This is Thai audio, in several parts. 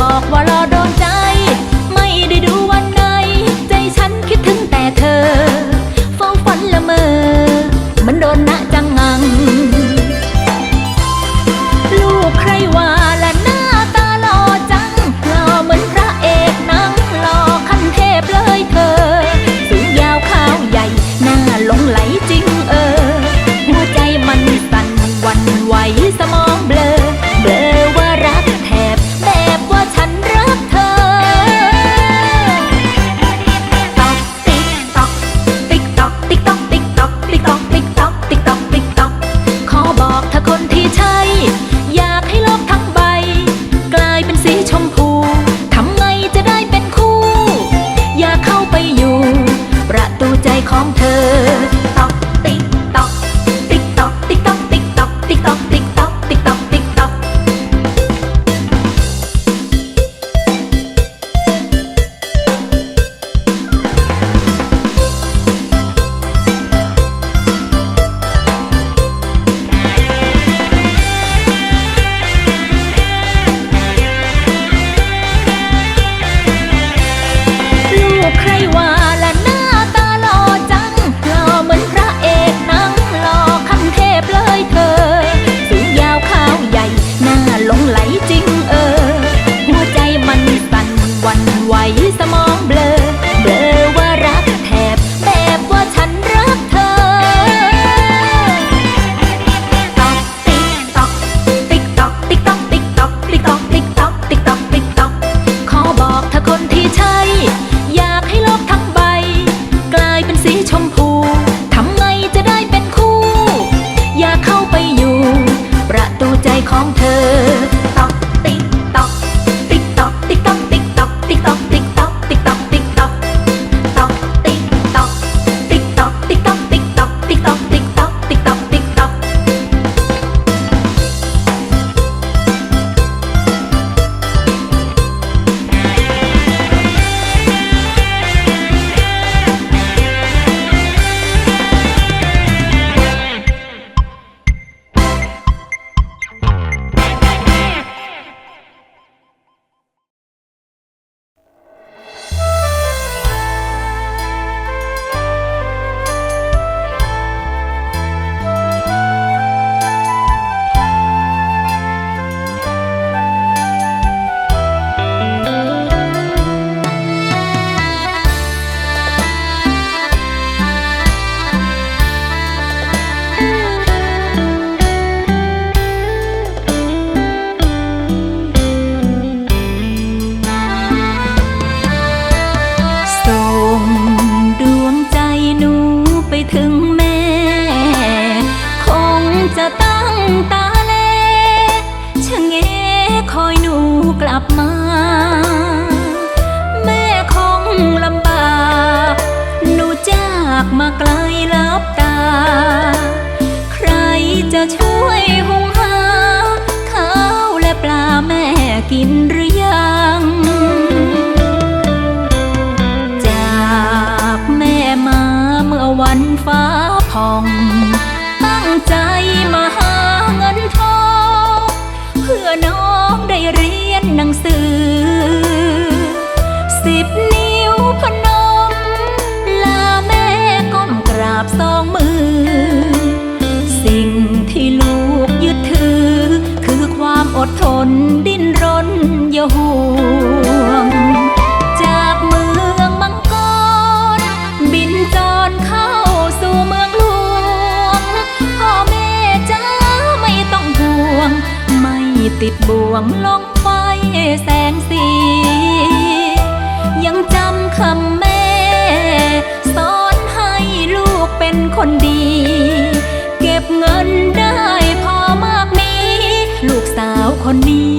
บอกว่ารอโดนใจ งสือ สิบนิ้วพนม ลาแม่ก้มกราบสองมือ สิ่งที่ลูกยึดถือ คือความอดทนดิ้นรนย่าห่วงจากเมืองมังกร บินจรเข้าสู่เมืองหลวง พ่อแม่จ้ไม่ต้องห่วง ไม่ติดบ่วงลง คนนี้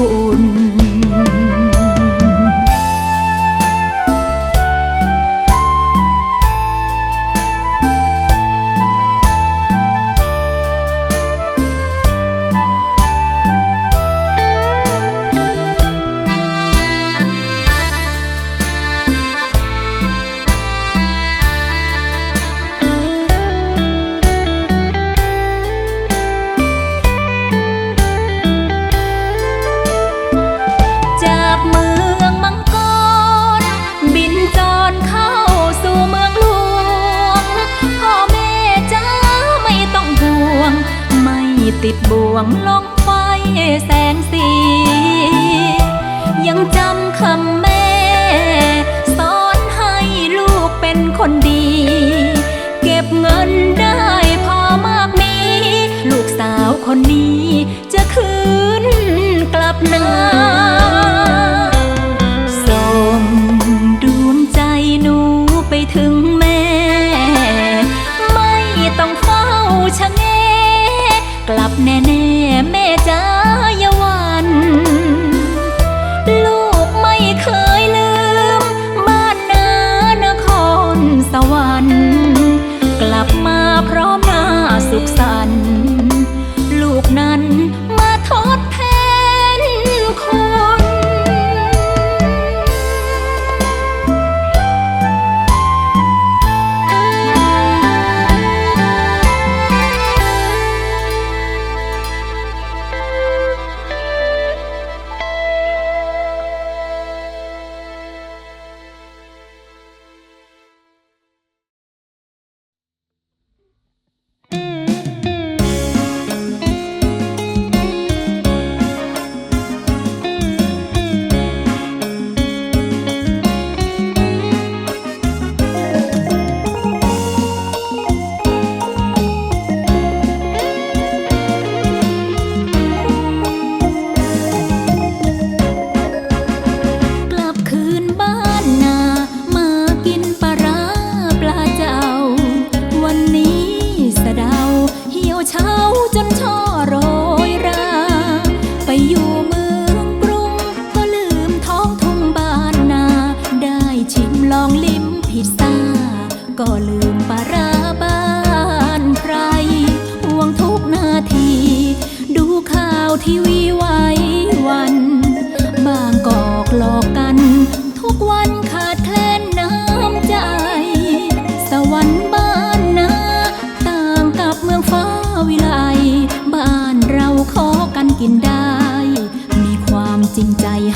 คุณ แน่แน่แม่จ้า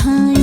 hai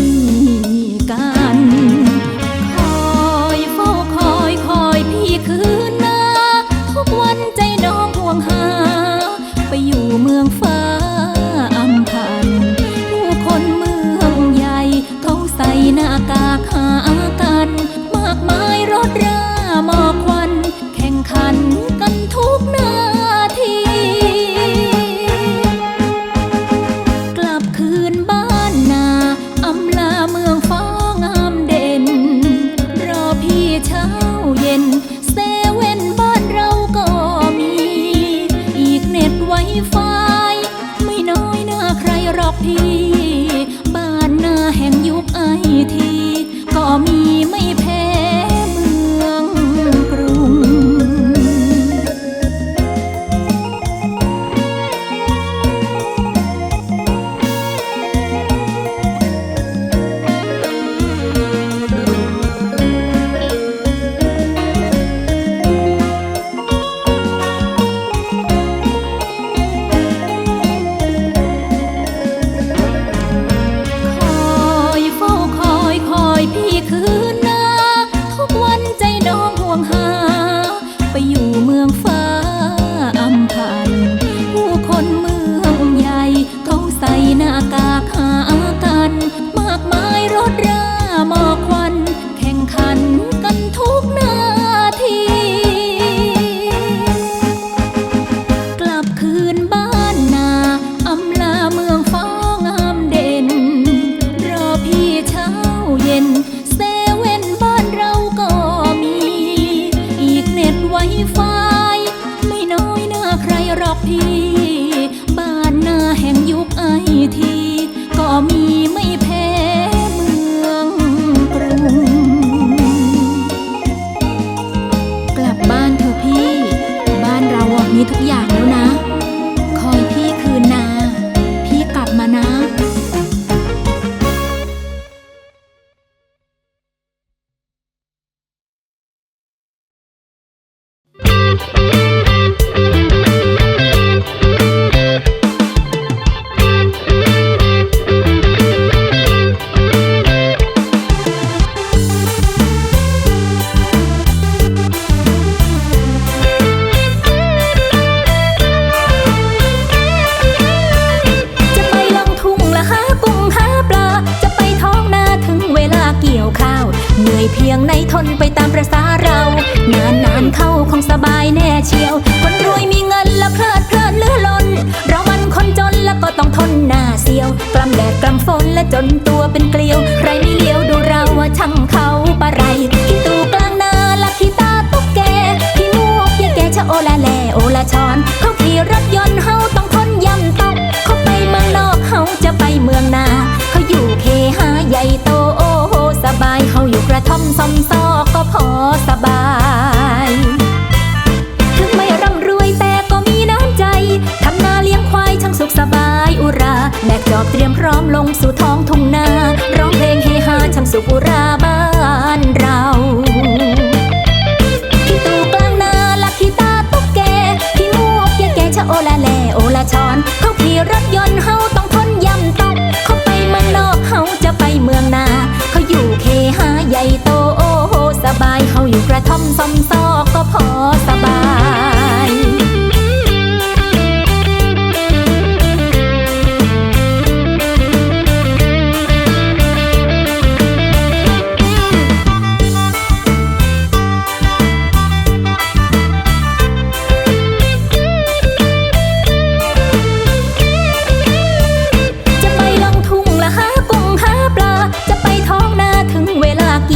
syukuran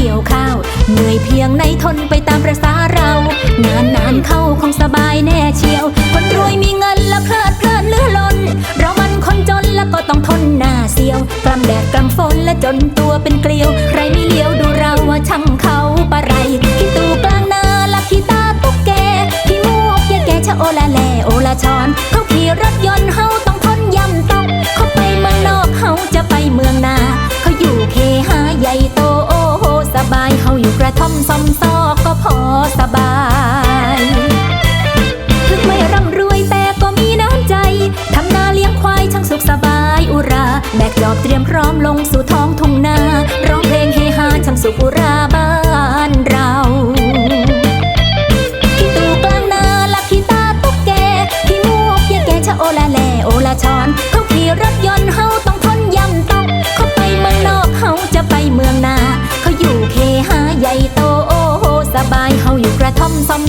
ี่ยวข้าว เหนื่อยเพียงไหนทนไปตามประษาเรา งานนานเข้าคงสบายแน่เชียว คนรวยมีเงินแล้วเพลิดเพลินเลื่อล้น เรามันคนจนแล้วก็ต้องทนหน้าเสียว กลำแดดกลำฝนและจนตัวเป็นเกลียว ใครไม่เลี้ยวดูเราว่าช่างเขาปะไรขี้ตูกลางนาลักขี้ตาตุ๊กแกขี้มูกยาแกชะโอละแลโอละช้อน โอลาแลโอลาชอน เขาขี่รถยนต์เฮาต้องทนยำต้องเขาไปเมืองนอกเฮาจะไปเมืองนา เขาอยู่เคหาใหญ่โตโอโหสบายเฮาอยู่กระท่อมซอม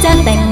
真定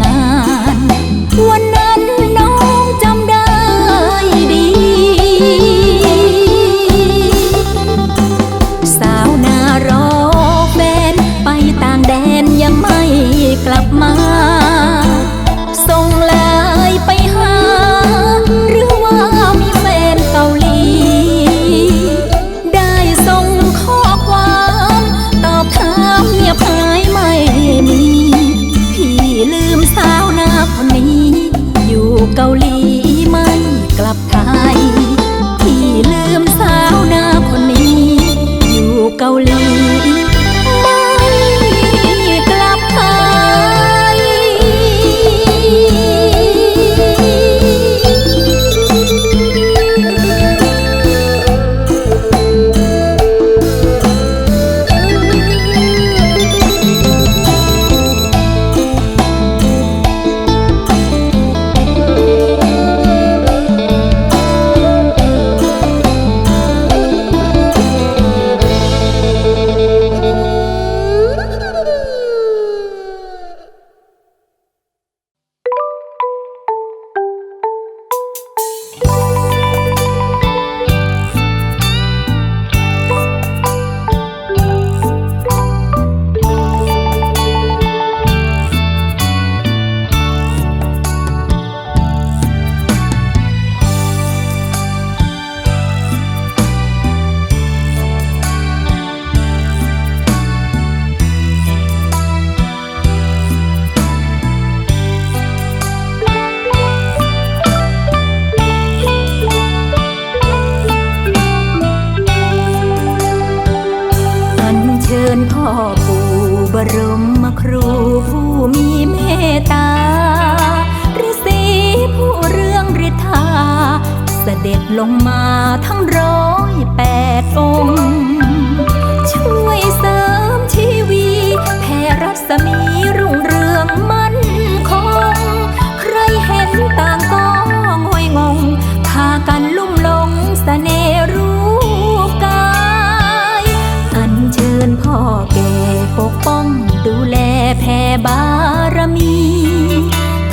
มี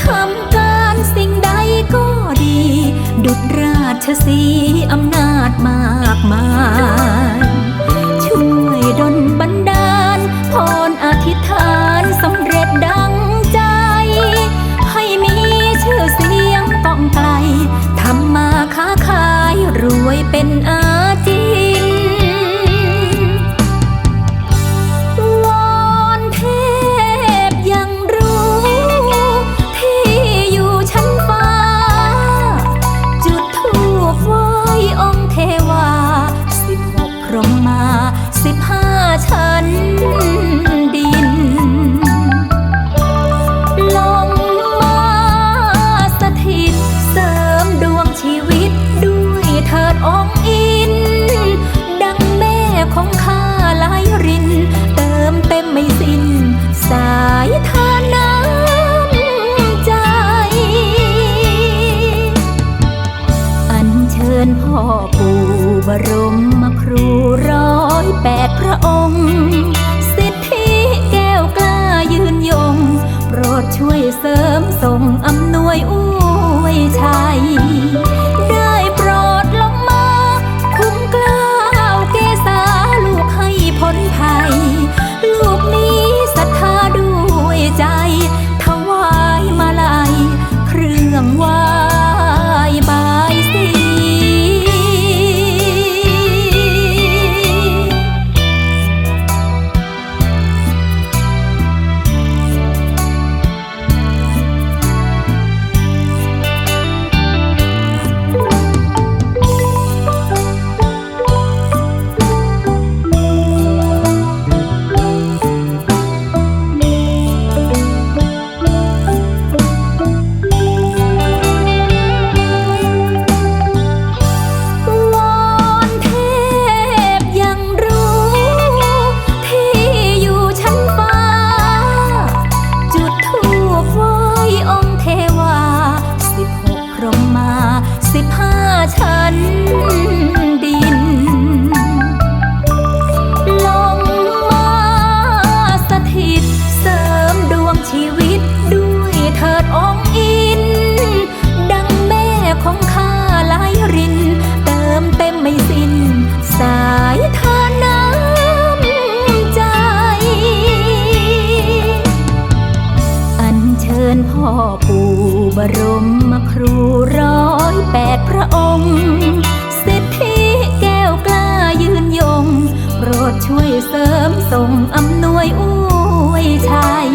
ทำการสิ่งใดก็ดี ดุดราชสีอำนาจ ปู่บรมครูร้อยแปดพระองค์สิทธิแก้วกล้ายืนยง โปรดช่วยเสริมส่งอำนวยอวยชัย